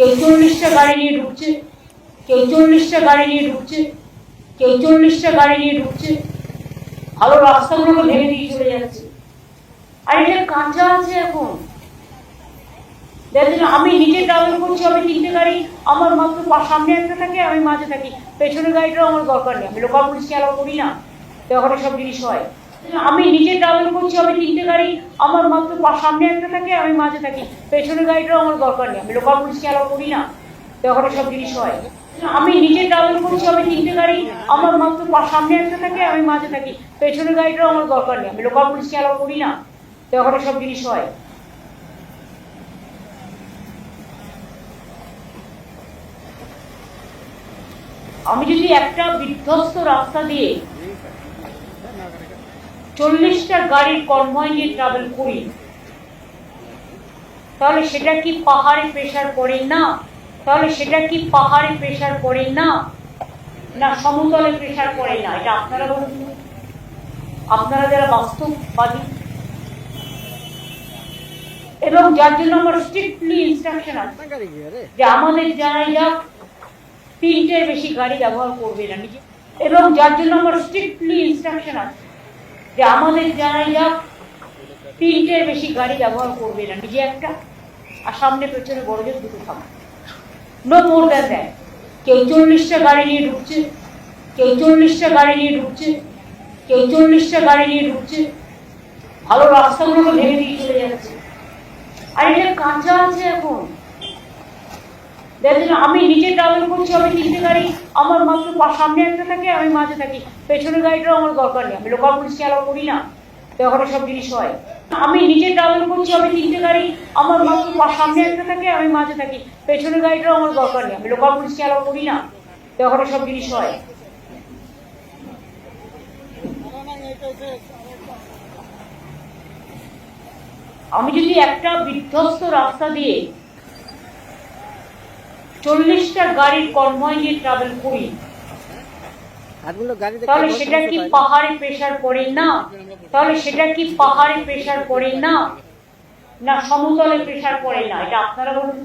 কেউ চল্লিশটা গাড়ি নিয়ে ঢুকছে, কেউ চল্লিশটা গাড়ি নিয়ে ঢুকছে, কেউ চল্লিশটা গাড়ি নিয়ে ঢুকছে। ভালো রাস্তাগুলোকে ভেঙে দিয়ে চলে যাচ্ছে। আর এটা কাঁচা আছে এখন। দেখেন আমি নিজে ট্রাভেল করছি, আমি তিনটে গাড়ি, আমার মাত্র সামনে একটা থাকে, আমি মাঝে থাকি। পেছনের গাড়িটাও আমার দরকার নেই। আমি লোকাল পুলিশকে অ্যালাউ করি না। তো ওখানে সব জিনিস হয়। আমি নিজে ট্রাভেল করছি, আমি তিনটে গাড়ি, আমার মাত্র সামনে একটা থাকে, আমি মাঝে থাকি। পেছনের গাড়িটাও আমার দরকার নেই, আমি লোকাল পুলিশকে অ্যালাউ করি না। তো ওখানে সব জিনিস হয়। আমি নিজে ট্রাভেল করছি, আমি তিনটে গাড়ি, আমার মাত্র সামনে একটা থাকে, আমি মাঝে থাকি। পেছনের গাড়িটাও আমার দরকার নেই, আমি লোকাল পুলিশকে অ্যালাউ করি না। তো ওখানে সব জিনিস হয়। আমি যদি একটা বিধ্বস্ত রাস্তা দিয়ে চল্লিশটা গাড়ির কনভয় নিয়ে ট্রাভেল করি। তাহলে সেটা কি পাহাড়ে প্রেশার পড়ে না? তাহলে সেটা কি পাহাড়ে প্রেশার পড়ে না? না সমতলে প্রেশার পড়ে না? এটা আপনারা বলুন আপনারা যারা বাস্তববাদী। এবং যার জন্য আমার স্ট্রিক্টলি ইনস্ট্রাকশন আছে, যে আমাদের জানাই যাক তিনটের বেশি গাড়ি ব্যবহার করবে না। নিজে এবং যার জন্য আমার স্ট্রিক্টলি ইনস্ট্রাকশন আছে যে আমাদের জানাই যাক তিনটের বেশি গাড়ি ব্যবহার করবে না, নিজে একটা, আর সামনে পেছনে বড় দুটো থামা। নো মোর দ্যান দ্যাট কেউ চল্লিশটা গাড়ি নিয়ে ঢুকছে, কেউ চল্লিশটা গাড়ি নিয়ে ঢুকছে, কেউ চল্লিশটা গাড়ি নিয়ে ঢুকছে। ভালো রাস্তাগুলোকে ভেঙে দিয়ে চলে যাচ্ছে। আর এটা কাঁচা আছে এখন। দেখেন আমি নিজে ট্রাভেল করছি, আমি তিনটে গাড়ি, আমার মাত্র সামনে একটা থাকে, আমি মাঝে থাকি। পেছনের গাড়িটাও আমার দরকার নেই, আমি লোকাল পুলিশকে অ্যালাউ করি না। তো ওখানে সব জিনিস হয়। আমি নিজে ট্রাভেল করছি, আমি তিনটে গাড়ি, আমার মাত্র সামনে একটা থাকে, আমি মাঝে থাকি। পেছনের গাড়িটাও আমার দরকার নেই, আমি লোকাল পুলিশকে অ্যালাউ করি না। তো ওখানে সব জিনিস হয়। আমি যদি একটা বিধ্বস্ত রাস্তা দিয়ে চল্লিশটা গাড়ির কনভয় নিয়ে ট্রাভেল করি। তাহলে সেটা কি পাহাড়ি প্রেশার পড়ে না? তাহলে সেটা কি পাহাড়ি প্রেশার পড়ে না? না সমতলে প্রেশার পড়ে না। এটা আপনারা বলুন।